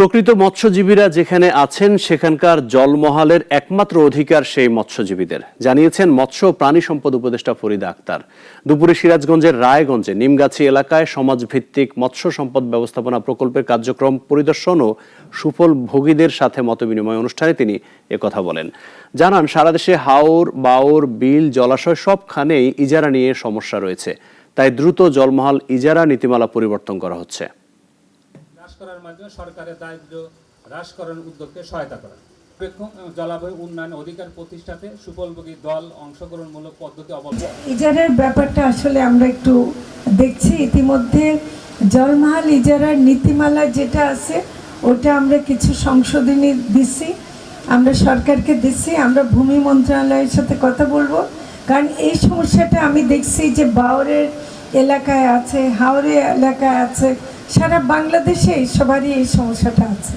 প্রকৃত মৎস্যজীবীরা যেখানে আছেন, সেখানকার জলমহালের একমাত্র অধিকার সেই মৎস্যজীবীদের। জানিয়েছেন মৎস্য প্রাণী সম্পদ উপদেষ্টা ফরিদা আক্তার। দুপুরে সিরাজগঞ্জের রায়গঞ্জে নিমগাছি এলাকায় সমাজভিত্তিক মৎস্য সম্পদ ব্যবস্থাপনা প্রকল্পের কার্যক্রম পরিদর্শন ও সুফল ভোগীদের সাথে মতবিনিময় অনুষ্ঠানে তিনি একথা বলেন। জানান, সারা দেশে হাওর, বাওর, বিল, জলাশয় সবখানেই ইজারা নিয়ে সমস্যা রয়েছে। তাই দ্রুত জলমহাল ইজারা নীতিমালা পরিবর্তন করা হচ্ছে। করার মাধ্যমে সরকারের দারিদ্র হ্রাস করার উদ্যোগকে সহায়তা করা। উন্নয়ন অধিকার প্রতিষ্ঠাতে দল অংশগ্রহণমূলক পদ্ধতি অবলম্বন। ব্যাপারটা আসলে আমরা একটু দেখছি। ইতিমধ্যে জলমহাল ইজারার নীতিমালা যেটা আছে, ওটা আমরা কিছু সংশোধনী দিছি, আমরা সরকারকে দিচ্ছি আমরা ভূমি মন্ত্রণালয়ের সাথে কথা বলব। কারণ এই সমস্যাটা আমি দেখছি যে বাওরের এলাকায় আছে হাওড়ে এলাকায় আছে সারা বাংলাদেশে সবারই এই সমস্যাটা আছে।